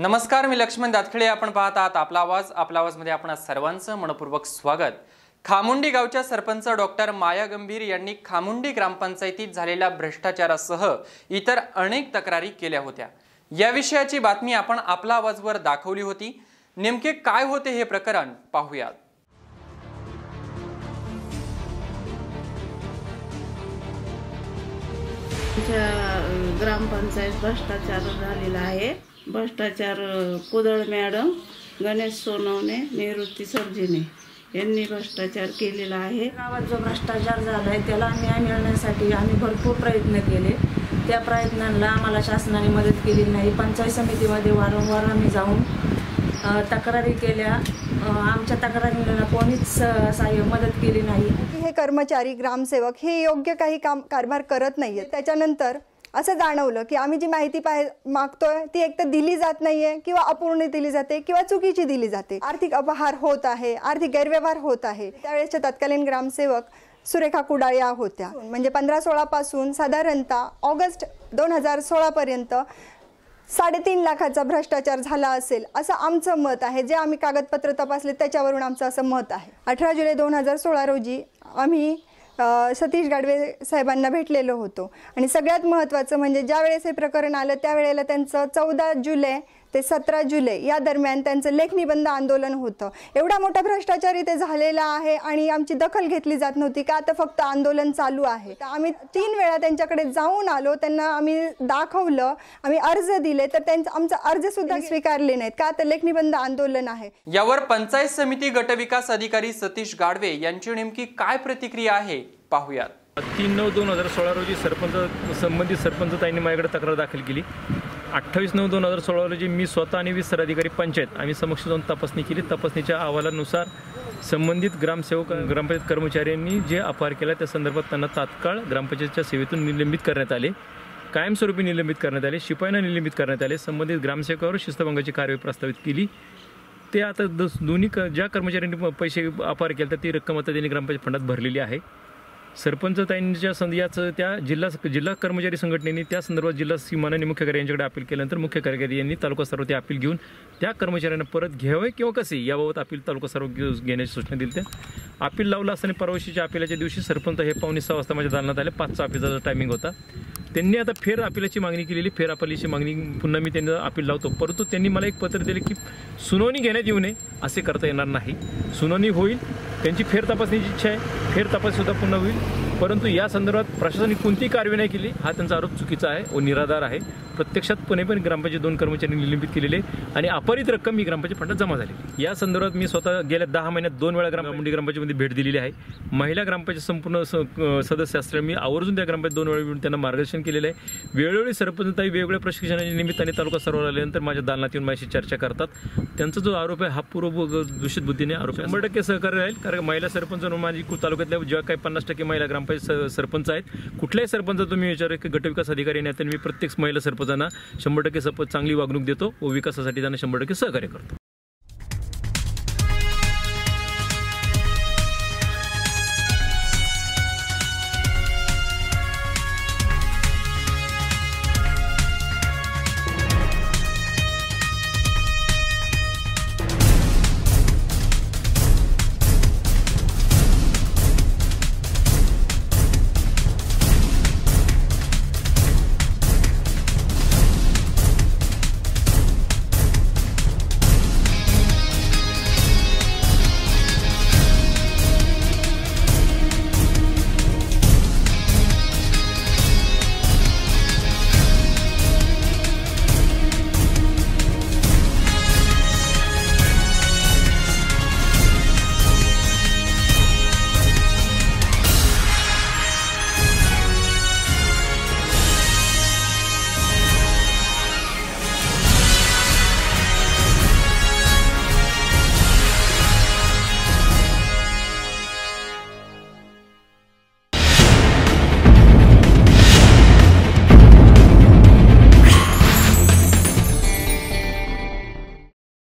नमस्कार मी लक्ष्मण दातखिळे. आपण पाहत आहात आपला आवाज. आपला आवाजमध्ये आपण सर्वांचं मनपूर्वक स्वागत. खामुंडी गावच्या सरपंच डॉक्टर माया गंभीर यांनी खामुंडी ग्रामपंचायतीत झालेल्या भ्रष्टाचारासह इतर अनेक तक्रारी केल्या होत्या. या विषयाची बातमी आपण आपला आवाजवर दाखवली होती. नेमके काय होते हे प्रकरण पाहूयात. ग्रामपंचायत भ्रष्टाचार झालेला आहे. भ्रष्टाचार कुदळ मॅडम गणेश सोनवणे निवृत्ती सर्जिने यांनी भ्रष्टाचार केलेला आहे. गावात जो भ्रष्टाचार झाला आहे त्याला न्याय मिळण्यासाठी आम्ही भरपूर प्रयत्न केले. त्या प्रयत्नांना आम्हाला शासनाने मदत केली नाही. पंचायत समितीमध्ये वारंवार आम्ही जाऊन तक्रारी केल्या. आमच्या तक्रारीला कोणीच सहाय्य मदत केली नाही. हे कर्मचारी ग्रामसेवक हे योग्य काही काम कारभार करत नाहीये त्याच्यानंतर असं जाणवलं की आम्ही जी माहिती पाह मागतोय ती एकतर दिली जात नाहीये किंवा अपूर्ण दिली जाते किंवा चुकीची दिली जाते. आर्थिक अपहार होत आहे आर्थिक गैरव्यवहार होत आहे. त्यावेळेसच्या तत्कालीन ग्रामसेवक सुरेखा कुडाळ या होत्या. म्हणजे पंधरा सोळा पासून साधारणतः ऑगस्ट दोन हजार सोळा पर्यंत साडेतीन लाखाचा भ्रष्टाचार झाला असेल असं आमचं मत आहे. जे आम्ही कागदपत्र तपासले त्याच्यावरून आमचं असं मत आहे. अठरा जुलै दोन हजार सोळा रोजी आम्ही सतीश गाडवे साहेबांना भेटलेलो होतो. आणि सगळ्यात महत्त्वाचं म्हणजे ज्या वेळेस हे प्रकरण आलं त्यावेळेला त्यांचं चौदा जुलै ते सतरा जुलै या दरम्यान त्यांचं लेखनिबंध आंदोलन होतं. एवढा मोठा भ्रष्टाचार इथे झालेला आहे आणि आमची दखल घेतली जात नव्हती का? आता फक्त आंदोलन चालू आहे. तर आम्ही तीन वेळा त्यांच्याकडे जाऊन आलो. त्यांना आम्ही दाखवलं आम्ही अर्ज दिले तर त्यांचा आमचा अर्ज सुद्धा स्वीकारले नाहीत. का? तर लेखनिबंध आंदोलन आहे. यावर पंचायत समिती गटविकास अधिकारी सतीश गाडवे यांची नेमकी काय प्रतिक्रिया आहे? पाहूयात. तीन नऊ दोन हजार सोळा रोजी सरपंच संबंधित सरपंच ताईंनी माझ्याकडे तक्रार दाखल केली. अठ्ठावीस नऊ दोन हजार सोळा रोजी मी स्वतः आणि वीस अधिकारी पंचायत आम्ही समक्ष जाऊन तपासणी केली. तपासणीच्या अहवालानुसार संबंधित ग्रामसेवक ग्रामपंचायत कर्मचाऱ्यांनी जे अपहार केला त्या संदर्भात त्यांना तात्काळ ग्रामपंचायतच्या सेवेतून निलंबित करण्यात आले. कायमस्वरूपी निलंबित करण्यात आले. शिपायांना निलंबित करण्यात आले. संबंधित ग्रामसेवकावर शिस्तभंगाची कारवाई प्रस्तावित केली. ते आता दस दोन्ही क ज्या कर्मचाऱ्यांनी प- पैसे अपहार केले तर ती रक्कम आता त्यांनी ग्रामपंचायत फंडात भरलेली आहे. सरपंच ताईंच्या संद याचं त्या जिल्हा जिल्हा कर्मचारी संघटनेने त्या संदर्भात जिल्हा सीमानाने मुख्य कार्यालय यांच्याकडे अपील केल्यानंतर मुख्य कार्यकारी यांनी तालुका सर्व ते अपील घेऊन त्या कर्मचाऱ्यांना परत घ्यावे किंवा कसे? याबाबत अपील तालुका सर्व घेऊ- घेण्याची सूचना दिली त्या अपील लावलं असताना परवाशीच्या अपिलाच्या दिवशी सरपंच हे पावणे सहा वाजता माझ्या दालनात आले. पाचचा अपिलाचा टायमिंग होता. त्यांनी आता फेर अपिलाची मागणी केलेली. फेर अपिलाची मागणी पुन्हा मी त्यांना अपील लावतो. परंतु त्यांनी मला एक पत्र दिले की सुनावणी घेण्यात येऊ नये असे करता येणार नाही. सुनावणी होईल. त्यांची फेर तपासणीची इच्छा आहे. फेर तपास सुद्धा पुन्हा होईल. परंतु या संदर्भात प्रशासनाने कोणतीही कारवाई नाही केली. हा त्यांचा आरोप चुकीचा आहे व निराधार आहे. प्रत्यक्षातपणे पण ग्रामपंचायत दोन कर्मचारी निलंबित केलेले आणि अपरित रक्कम ही ग्रामपंचायत फंडात जमा झालेली या संदर्भात मी स्वतः गेल्या दहा महिन्यात दोन वेळा ग्रामपंचायत ग्रामपंचायतमध्ये भेट दिलेली आहे. महिला ग्रामपंचायत संपूर्ण सदस्य असल्यामुळे मी आवर्जून त्या ग्रामपंचायत दोन वेळा येऊन त्यांना मार्गदर्शन केलेलं आहे. वेळोवेळी सरपंचताई वेगवेगळ्या प्रशिक्षणाच्या निमित्ताने तालुका सर्व आल्यानंतर माझ्या दालनात येऊन माझ्याशी चर्चा करतात. त्यांचा जो आरोप आहे हा पूर्व दूषित बुद्धीने आरोप आहे. शंभर टक्के सहकार्य राहील. कारण महिला सरपंच म्हणून माझी कु- तालुक्यातल्या जेव्हा काही पन्नास टक्के महिला ग्रामपंचायत सरपंच आहेत कुठल्याही सरपंच तुम्ही विचार की गटविकास अधिकारी नाही तर मी प्रत्येक महिला सरपंचांना शंभर टक्के सप चांगली वागणूक देतो व विकासासाठी त्यांना शंभर टक्के सहकार्य करतो.